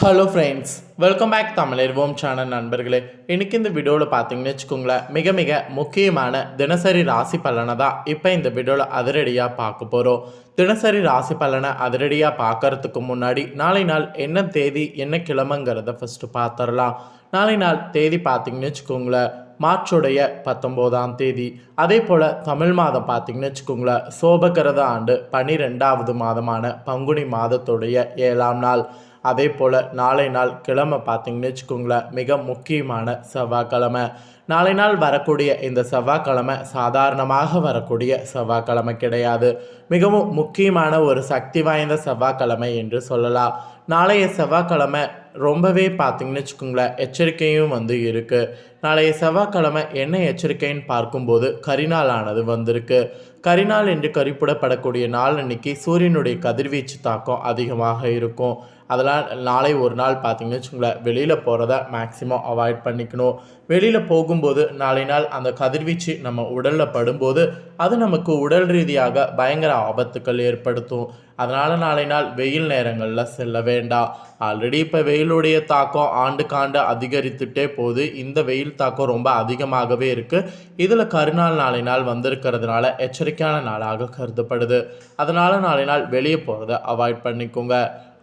Hello friends welcome back தமிழர்வோம் channel நண்பர்களே. இன்றைக்கி இந்த வீடியோவில் பார்த்தீங்கன்னு வச்சுக்கோங்களேன் மிக மிக முக்கியமான தினசரி ராசி பலனை தான் இப்போ இந்த வீடியோவில் அதிரடியாக பார்க்க போகிறோம் தினசரி ராசி பலனை அதிரடியாக பார்க்கறதுக்கு முன்னாடி நாளை நாள் என்ன தேதி என்ன கிழமைங்கிறத ஃபஸ்ட்டு பார்த்துடலாம். நாளை நாள் தேதி பார்த்தீங்கன்னு வச்சுக்கோங்களேன் மார்ச்சுடைய பத்தொம்போதாம் தேதி. அதே போல் தமிழ் மாதம் பார்த்திங்கன்னு வச்சுக்கோங்களேன் சோபகிரத ஆண்டு பனிரெண்டாவது மாதமான பங்குனி மாதத்துடைய ஏழாம் நாள். அதே போல் நாளை நாள் கிழமை பார்த்தீங்கன்னு வச்சுக்கோங்களேன் மிக முக்கியமான செவ்வாய்க்கிழமை. நாளை நாள் வரக்கூடிய இந்த செவ்வாய்க்கிழமை சாதாரணமாக வரக்கூடிய செவ்வாய்க்கிழமை கிடையாது. மிகவும் முக்கியமான ஒரு சக்தி வாய்ந்த செவ்வாய்க்கிழமை என்று சொல்லலாம். நாளைய செவ்வாய்க்கிழமை ரொம்பவே பார்த்திங்கன்னு வச்சுக்கோங்களேன் எச்சரிக்கையும் வந்து இருக்குது நாளைய செவ்வாய்க்கிழமை என்ன எச்சரிக்கைன்னு பார்க்கும்போது கரிநாளானது வந்திருக்கு. கரிநாள் என்று கறிப்பிடப்படக்கூடிய நாள் அன்னைக்கு சூரியனுடைய கதிர்வீச்சு தாக்கம் அதிகமாக இருக்கும். அதெல்லாம் நாளை ஒரு நாள் பார்த்தீங்கன்னு வச்சுக்கோங்களேன் வெளியில் போகிறத மேக்ஸிமம் அவாய்ட் பண்ணிக்கணும். வெளியில் போகும்போது நாளை நாள் அந்த கதிர்வீச்சு நம்ம உடலில் படும்போது அது நமக்கு உடல் ரீதியாக பயங்கர ஆபத்துக்கள் ஏற்படுத்தும். அதனால் நாளை நாள் வெயில் நேரங்களில் செல்ல வேண்டாம் ஆல்ரெடி இப்போ வெயிலுடைய தாக்கம் ஆண்டுக்காண்டு அதிகரித்துட்டே போகுது. இந்த வெயில் தாக்கம் ரொம்ப அதிகமாகவே இருக்குது இதில் கருநாள் நாளை நாள் வந்திருக்கிறதுனால எச்சரிக்கையான நாளாக கருதப்படுது. அதனால் நாளை நாள் வெளியே போகிறத அவாய்ட் பண்ணிக்கோங்க.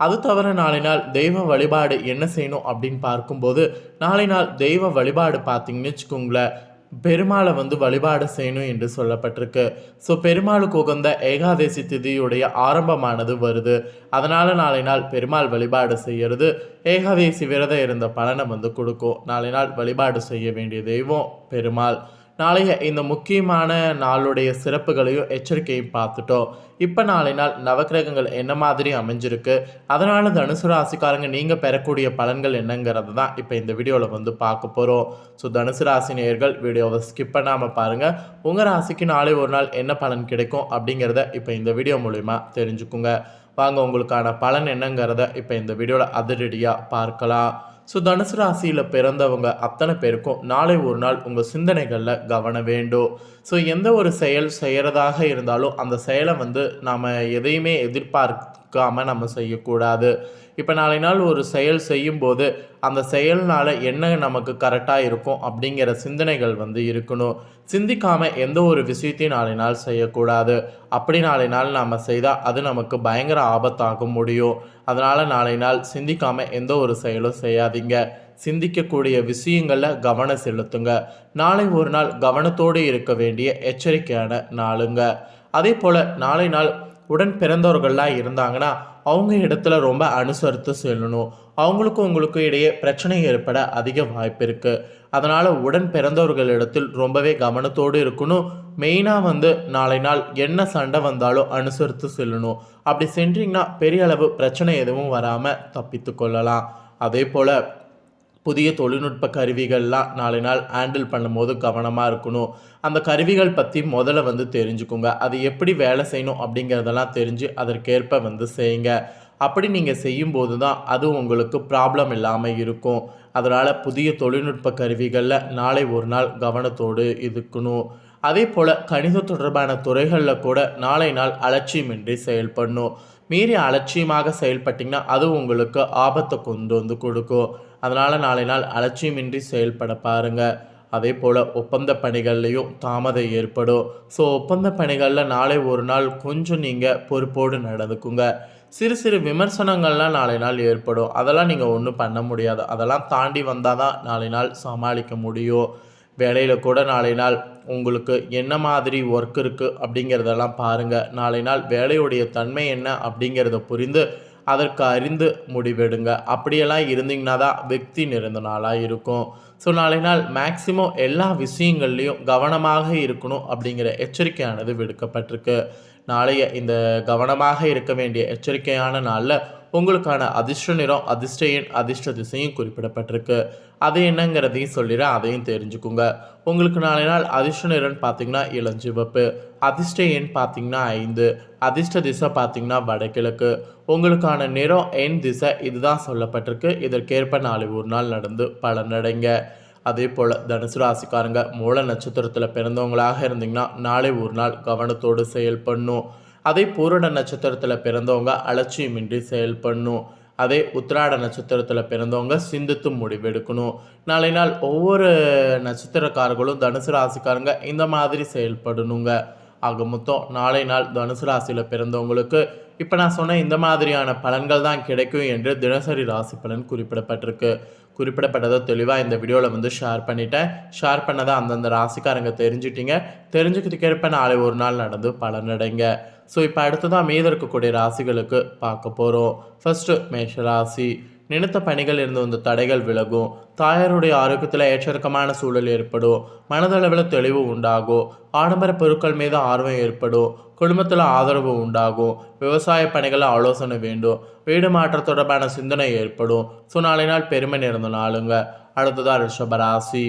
அது தவிர நாளை நாள் தெய்வ வழிபாடு என்ன செய்யணும் அப்படின்னு பார்க்கும்போது நாளை நாள் தெய்வ வழிபாடு பார்த்தீங்கன்னு வச்சுக்கோங்களேன். பெருமாளை வந்து வழிபாடு செய்யணும் என்று சொல்லப்பட்டிருக்கு. ஸோ பெருமாளுக்கு உகந்த ஏகாதசி திதியுடைய ஆரம்பமானது வருது. அதனால் நாளை நாள் பெருமாள் வழிபாடு செய்யறது ஏகாதசி விரதம் இருந்த பலனை வந்து கொடுக்கும். நாளை நாள் வழிபாடு செய்ய வேண்டிய தெய்வம் பெருமாள். நாளைய இந்த முக்கியமான நாளுடைய சிறப்புகளையும் எச்சரிக்கையும் பார்த்துட்டோம். இப்போ நாளை நாள் நவக்கிரகங்கள் என்ன மாதிரி அமைஞ்சிருக்கு? அதனால தனுசு ராசிக்காரங்க நீங்கள் பெறக்கூடிய பலன்கள் என்னங்கிறது தான் இப்போ இந்த வீடியோவில் வந்து பார்க்க போகிறோம் ஸோ தனுசு ராசி நேயர்கள் வீடியோவை ஸ்கிப் பண்ணாமல் பாருங்கள் உங்கள் ராசிக்கு நாளை ஒரு நாள் என்ன பலன் கிடைக்கும் அப்படிங்கிறத இப்போ இந்த வீடியோ மூலிமா தெரிஞ்சுக்குங்க. வாங்க உங்களுக்கான பலன் என்னங்கிறத இப்போ இந்த வீடியோவில் அதிரடியாக பார்க்கலாம். ஸோ தனுசு ராசியில் பிறந்தவங்க அத்தனை பேருக்கும் நாளை ஒரு நாள் உங்கள் சிந்தனைகளில் கவனம் வேண்டும். ஸோ எந்த ஒரு செயல் செய்கிறதாக இருந்தாலும் அந்த செயலை வந்து நாம் எதையுமே எதிர்பார்க்காமல் நம்ம செய்யக்கூடாது. இப்போ நாளை நாள் ஒரு செயல் செய்யும்போது அந்த செயல்னால் என்ன நமக்கு கரெக்டாக இருக்கும் அப்படிங்கிற சிந்தனைகள் வந்து இருக்கணும். சிந்திக்காமல் எந்த ஒரு விஷயத்தையும் நாளை நாள் செய்யக்கூடாது. அப்படி நாளை நாள் நாம் செய்தால் அது நமக்கு பயங்கர ஆபத்தாக முடியும். அதனால் நாளை நாள் சிந்திக்காமல் எந்த ஒரு செயலும் செய்யாதீங்க. சிந்திக்கக்கூடிய விஷயங்களில் கவனம் செலுத்துங்க. நாளை ஒரு நாள் கவனத்தோடு இருக்க வேண்டிய எச்சரிக்கையான நாளுங்க. அதே போல் நாளை நாள் உடன் பிறந்தவர்கள்லாம் இருந்தாங்கன்னா அவங்க இடத்துல ரொம்ப அனுசரித்து செல்லணும். அவங்களுக்கும் உங்களுக்கும் இடையே பிரச்சனை ஏற்பட அதிக வாய்ப்பு இருக்குது அதனால் உடன் பிறந்தவர்களிடத்தில் ரொம்பவே கவனத்தோடு இருக்கணும். மெயினாக வந்து நாளை நாள் என்ன சண்டை வந்தாலும் அனுசரித்து செல்லணும். அப்படி சென்றீங்கன்னா பெரிய அளவு பிரச்சனை எதுவும் வராமல் தப்பித்து கொள்ளலாம். அதே போல் புதிய தொழில்நுட்ப கருவிகள்லாம் நாளை நாள் ஹேண்டில் பண்ணும்போது கவனமாக இருக்கணும். அந்த கருவிகள் பற்றி முதல்ல வந்து தெரிஞ்சுக்கோங்க. அது எப்படி வேலை செய்யணும் அப்படிங்கிறதெல்லாம் தெரிஞ்சு அதற்கேற்ப வந்து செய்யுங்க. அப்படி நீங்கள் செய்யும்போது தான் அது உங்களுக்கு ப்ராப்ளம் இல்லாமல் இருக்கும். அதனால் புதிய தொழில்நுட்ப கருவிகளில் நாளை ஒரு நாள் கவனத்தோடு இருக்கணும். அதே போல் கணித தொடர்பான துறைகளில் கூட நாளை நாள் அலட்சியமின்றி செயல்படணும். மீறி அலட்சியமாக செயல்பட்டிங்கன்னா அது உங்களுக்கு ஆபத்தை கொண்டு வந்து கொடுக்கும். அதனால் நாளை நாள் அலட்சியமின்றி செயல்பட பாருங்கள் அதே போல் ஒப்பந்த பணிகள்லையும் தாமதம் ஏற்படும். ஸோ ஒப்பந்த பணிகளில் நாளை ஒரு நாள் கொஞ்சம் நீங்கள் பொறுப்போடு நடந்துக்குங்க. சிறு சிறு விமர்சனங்கள்லாம் நாளை நாள் ஏற்படும். அதெல்லாம் நீங்கள் ஒன்றும் பண்ண முடியாது. அதெல்லாம் தாண்டி வந்தால் தான் நாளை நாள் சமாளிக்க முடியும். வேலையில் கூட நாளை நாள் உங்களுக்கு என்ன மாதிரி ஒர்க் இருக்குது அப்படிங்கிறதெல்லாம் பாருங்கள் நாளை நாள் வேலையுடைய தன்மை என்ன அப்படிங்கிறத புரிந்து அதற்கு அறிந்து முடிவெடுங்க. அப்படியெல்லாம் இருந்தீங்கன்னா தான் வெக்தி நிறைந்த நாளாக இருக்கும். ஸோ நாளை நாள் மேக்சிமம் எல்லா விஷயங்கள்லையும் கவனமாக இருக்கணும் அப்படிங்கிற எச்சரிக்கையானது விடுக்கப்பட்டிருக்கு. நாளைய இந்த கவனமாக இருக்க வேண்டிய எச்சரிக்கையான நாளில் உங்களுக்கான அதிர்ஷ்ட நிறம் அதிர்ஷ்ட எண் அதிர்ஷ்ட திசையும் குறிப்பிடப்பட்டிருக்கு. அது என்னங்கிறதையும் சொல்லிடுறேன் அதையும் தெரிஞ்சுக்குங்க. உங்களுக்கு நாளை நாள் அதிர்ஷ்ட நிறம் பார்த்தீங்கன்னா இளஞ்சிவப்பு அதிர்ஷ்ட எண் பார்த்தீங்கன்னா ஐந்து அதிர்ஷ்ட திசை பார்த்தீங்கன்னா வடகிழக்கு. உங்களுக்கான நிறம் எண் திசை இதுதான் சொல்லப்பட்டிருக்கு. இதற்கேற்ப நாளை ஒரு நாள் நடந்து பலனடைங்க. அதே போல் தனுசு ராசிக்காரங்க மூல நட்சத்திரத்தில் பிறந்தவங்களாக இருந்தீங்கன்னா நாளை ஒரு நாள் கவனத்தோடு செயல்படணும். அதே பூரண நட்சத்திரத்தில் பிறந்தவங்க அலட்சியமின்றி செயல்படணும். அதே உத்திராட நட்சத்திரத்தில் பிறந்தவங்க சிந்தித்து முடிவெடுக்கணும். நாளை நாள் ஒவ்வொரு நட்சத்திரக்காரர்களும் தனுசு ராசிக்காரங்க இந்த மாதிரி செயல்படணுங்க. ஆக மொத்தம் நாளை நாள் தனுசு ராசியில் பிறந்தவங்களுக்கு இப்போ நான் சொன்ன இந்த மாதிரியான பலன்கள் தான் கிடைக்கும் என்று தினசரி ராசி பலன் குறிப்பிடப்பட்டிருக்கு. குறிப்பிடப்பட்டதை தெளிவாக இந்த வீடியோவில் வந்து ஷேர் பண்ணிட்டேன். ஷேர் பண்ணதை அந்தந்த ராசிக்காரங்க தெரிஞ்சுட்டீங்க. தெரிஞ்சுக்கிறதுக்கேற்ப நாளை ஒரு நாள் நடந்து பலனடைங்க ஸோ இப்போ அடுத்து தான் மீது இருக்கக்கூடிய ராசிகளுக்கு பார்க்க போகிறோம் ஃபஸ்ட்டு மேஷ ராசி. நினைத்த பணிகள் இருந்து வந்த தடைகள் விலகும். தாயாருடைய ஆரோக்கியத்தில் ஏற்றிறக்கமான சூழல் ஏற்படும். மனதளவில் தெளிவு உண்டாகும். ஆடம்பர பொருட்கள் மீது ஆர்வம் ஏற்படும். குடும்பத்தில் ஆதரவு உண்டாகும். விவசாய பணிகளை ஆலோசனை வேண்டும். வீடு மாற்ற தொடர்பான சிந்தனை ஏற்படும். ஸோ நாளை நாள் பெருமை நிறந்த நாளுங்க. அடுத்ததாக ரிஷபராசி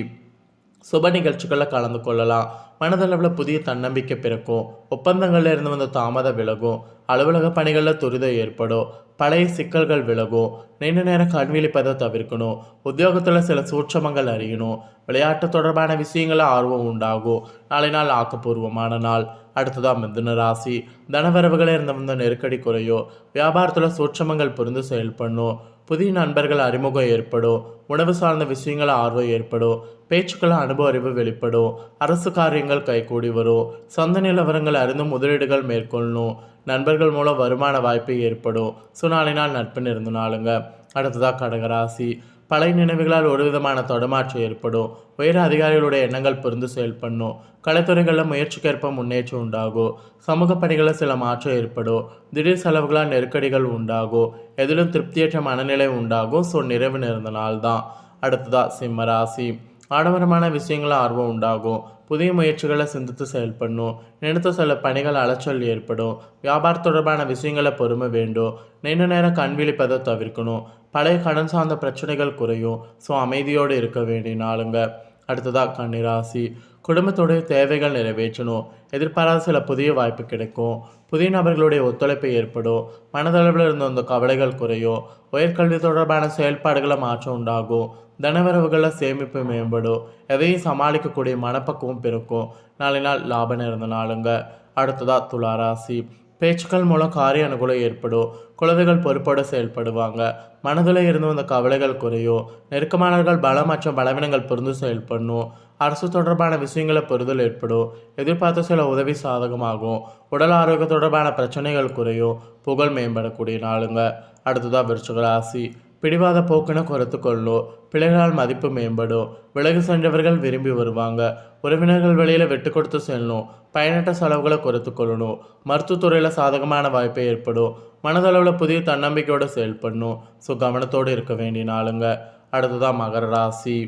சுப நிகழ்ச்சிகளில் கலந்து கொள்ளலாம். மனதளவில் புதிய தன்னம்பிக்கை பிறக்கும். ஒப்பந்தங்களில் இருந்து வந்த தாமதம் விலகும். அலுவலக பணிகளில் துரிதம் ஏற்படும். பழைய சிக்கல்கள் விலகும். நீண்ட நேரம் கண்விழிப்பதை தவிர்க்கணும். உத்தியோகத்தில் சில சூட்சமங்கள் அறியணும். விளையாட்டு தொடர்பான விஷயங்கள ஆர்வம் உண்டாகும். நாளை நாள் ஆக்கப்பூர்வமான நாள். அடுத்ததாக மிதுன ராசி. தனவரவுகளில் இருந்து வந்த நெருக்கடி குறையும். வியாபாரத்தில் சூட்சமங்கள் புரிந்து செயல்படணும். புதிய நண்பர்கள் அறிமுகம் ஏற்படும் உணவு சார்ந்த விஷயங்கள் ஆர்வம் ஏற்படும் பேச்சுக்கள் அனுபவ அறிவு வெளிப்படும் அரசு காரியங்கள் கைகூடி வரும் சொந்த நிலவரங்கள் அறிந்து முதலீடுகள் மேற்கொள்ளணும் நண்பர்கள் மூலம் வருமான வாய்ப்பு ஏற்படும் சுனாலினால் நாள் நட்பு நிறுந்தினாலுங்க நாளுங்க. அடுத்ததாக கடகராசி. பழைய நினைவுகளால் ஒரு விதமான தடுமாற்றம் ஏற்படும். உயர் அதிகாரிகளுடைய எண்ணங்கள் புரிந்து செயல்படணும். கலைத்துறைகளில் முயற்சிக்கேற்ப முன்னேற்றம் உண்டாகும். சமூக பணிகளில் சில மாற்றம் ஏற்படும். திடீர் செலவுகளால் நெருக்கடிகள் உண்டாகும். எதிலும் திருப்தியற்ற மனநிலை உண்டாகும். ஸோ நிறைவு நேர்ந்த நாள் தான் அடுத்ததாக சிம்மராசி ஆடம்பரமான விஷயங்களில் ஆர்வம் உண்டாகும். புதிய முயற்சிகளை சிந்தித்து செயல்படணும். நினைத்த சில பணிகள் அலைச்சல் ஏற்படும். வியாபாரம் தொடர்பான விஷயங்களை பொறுமை வேண்டும். நீண்ட நேரம் கண் விழிப்பதை தவிர்க்கணும். பழைய கடன் சார்ந்த பிரச்சனைகள் குறையும். ஸோ அமைதியோடு இருக்க வேண்டிய நாளுங்க. அடுத்ததாக கன்னிராசி. குடும்பத்துடைய தேவைகள் நிறைவேற்றணும். எதிர்பாராத சில புதிய வாய்ப்பு கிடைக்கும். புதிய நபர்களுடைய ஒத்துழைப்பு ஏற்படும். மனதளவில் இருந்த அந்த கவலைகள் குறையும். உயர்கல்வி தொடர்பான செயல்பாடுகளை மாற்றம் உண்டாகும். தனவரவுகளில் சேமிப்பு மேம்படும் எதையும் சமாளிக்கக்கூடிய மனப்பக்குவம் பிறக்கும் நாளை நாள் லாபம் இருந்த நாளுங்க. அடுத்ததாக துளாராசி பேச்சுக்கள் மூலம் காரிய அனுகூலம் ஏற்படும் குழந்தைகள் பொறுப்போடு செயல்படுவாங்க. மனதில் இருந்து வந்த கவலைகள் குறையும் நெருக்கமானவர்கள் பலம் மற்றும் பலவீனங்கள் புரிந்து செயல்படணும். அரசு தொடர்பான விஷயங்களை புரிதல் ஏற்படும் எதிர்பார்த்த சில உதவி சாதகமாகும். உடல் ஆரோக்கியம் தொடர்பான பிரச்சனைகள் குறையும் புகழ் மேம்படக்கூடிய நாளுங்க. அடுத்ததாக விருச்சக ராசி. பிடிவாத போக்குன்னு குறைத்து கொள்ளும் பிள்ளைகளால் மதிப்பு மேம்படும் விலகு சென்றவர்கள் விரும்பி வருவாங்க. உறவினர்கள் வெளியில் விட்டு கொடுத்து செல்லணும். பயனற்ற செலவுகளை குறைத்து கொள்ளணும். மருத்துவத்துறையில் சாதகமான வாய்ப்பு ஏற்படும் மனதளவில் புதிய தன்னம்பிக்கையோடு செயல்படணும். ஸோ கவனத்தோடு இருக்க வேண்டிய நாளுங்க. அடுத்ததாக மகர ராசி.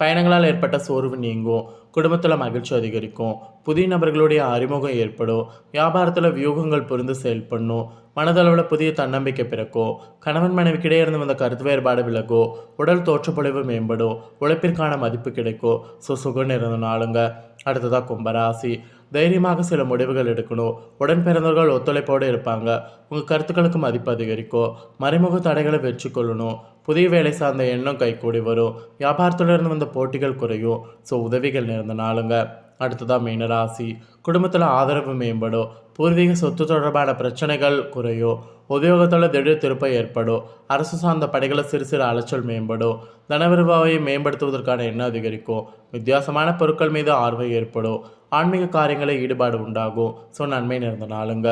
பயணங்களால் ஏற்பட்ட சோர்வு நீங்கும். குடும்பத்தில் மகிழ்ச்சி அதிகரிக்கும். புதிய நபர்களுடைய அறிமுகம் ஏற்படும். வியாபாரத்தில் வியூகங்கள் புரிந்து செயல்படணும் மனதளவில் புதிய தன்னம்பிக்கை பிறக்கும். கணவன் மனைவிக்கிடையே இருந்து வந்த கருத்து வேறுபாடு விலகும். உடல் தோற்றப்பொழிவு மேம்படும். உழைப்பிற்கான மதிப்பு கிடைக்கும். ஸோ சுகம் இருந்த நாளுங்க. அடுத்ததாக கும்பராசி. தைரியமாக சில முடிவுகள் எடுக்கணும். உடன் பிறந்தவர்கள் ஒத்துழைப்போடு இருப்பாங்க. உங்கள் கருத்துக்களுக்கு மதிப்பு அதிகரிக்கும் மறைமுக தடைகளை வெற்றி கொள்ளணும் புதிய வேலை சார்ந்த எண்ணம் கைகூடி வரும். வியாபாரத்திலிருந்து வந்த போட்டிகள் குறையும். ஸோ உதவிகள் நேர்ந்த நாளுங்க. அடுத்ததாக மீனராசி குடும்பத்தில் ஆதரவு மேம்படும். பூர்வீக சொத்து தொடர்பான பிரச்சனைகள் குறையும் உத்தியோகத்தில் திடீர் திருப்பம் ஏற்படும் அரசு சார்ந்த பணிகளை சிறு சிறு அலைச்சல் மேம்படும் தனவிருவாவை மேம்படுத்துவதற்கான எண்ணம் அதிகரிக்கும் வித்தியாசமான பொருட்கள் மீது ஆர்வம் ஏற்படும் ஆன்மீக காரியங்களில் ஈடுபாடு உண்டாகும் ஸோ நன்மை நிறைந்த நாளுங்க.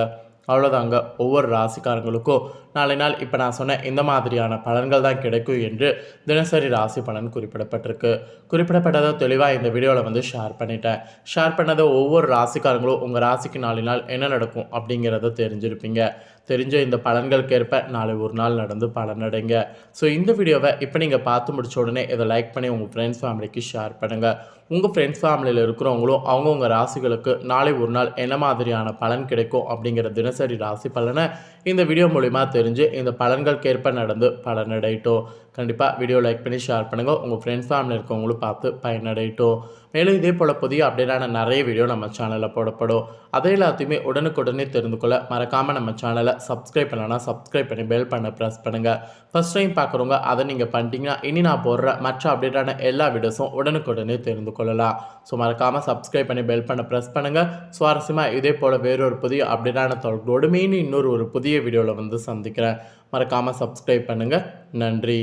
அவ்வளோதாங்க ஒவ்வொரு ராசிக்காரங்களுக்கும் நாளை நாள் இப்போ நான் சொன்ன இந்த மாதிரியான பலன்கள் தான் கிடைக்கும் என்று தினசரி ராசி பலன் குறிப்பிடப்பட்டிருக்கு. குறிப்பிடப்பட்டதை தெளிவாக இந்த வீடியோவில் வந்து ஷேர் பண்ணிட்டேன். ஷேர் பண்ணதை ஒவ்வொரு ராசிக்காரங்களும் உங்கள் ராசிக்கு நாளை நாள் என்ன நடக்கும் அப்படிங்கிறத தெரிஞ்சிருப்பீங்க. தெரிஞ்ச இந்த பலன்களுக்கேற்ப நாளை ஒரு நாள் நடந்து பலனடைங்க ஸோ இந்த வீடியோவை இப்போ நீங்கள் பார்த்து முடிச்ச உடனே இதை லைக் பண்ணி உங்கள் ஃப்ரெண்ட்ஸ் ஃபேமிலிக்கு ஷேர் பண்ணுங்கள் உங்கள் ஃப்ரெண்ட்ஸ் ஃபேமிலியில் இருக்கிறவங்களும் அவங்கவுங்க ராசிகளுக்கு நாளை ஒரு நாள் என்ன மாதிரியான பலன் கிடைக்கும் அப்படிங்கிற தினசரி ராசி பலனை இந்த வீடியோ மூலிமா தெரிஞ்சு இந்த பலன்களுக்கேற்ப நடந்து பலனடையட்டும். கண்டிப்பாக வீடியோ லைக் பண்ணி ஷேர் பண்ணுங்கள் உங்கள் ஃப்ரெண்ட்ஸ் ஃபேமிலி இருக்கவங்களும் பார்த்து பயனடையட்டும். மேலும் இதே போல் புதிய அப்டேட்டான நிறைய வீடியோ நம்ம சேனலில் போடப்படும். அதை எல்லாத்தையுமே உடனுக்குடனே தெரிந்து கொள்ள மறக்காமல் நம்ம சேனலை சப்ஸ்கிரைப் பண்ணலன்னா சப்ஸ்கிரைப் பண்ணி பெல் பண்ண ப்ரெஸ் பண்ணுங்கள் ஃபஸ்ட் டைம் பார்க்குறவங்க அதை நீங்கள் பண்ணிட்டீங்கன்னா இனி நான் போடுற மற்ற அப்டேட்டான எல்லா வீடியோஸும் உடனுக்குடனே தெரிந்து கொள்ளலாம். ஸோ மறக்காமல் சப்ஸ்கிரைப் பண்ணி பெல் பண்ண ப்ரெஸ் பண்ணுங்கள் சுவாரஸ்யமாக இதே போல் வேறொரு புதிய அப்டேட்டான தொடர்போடு மீன் இன்னொரு ஒரு புதிய புதிய வீடியோவில் வந்து சந்திக்கிறேன். மறக்காமல் சப்ஸ்கிரைப் பண்ணுங்கள் நன்றி.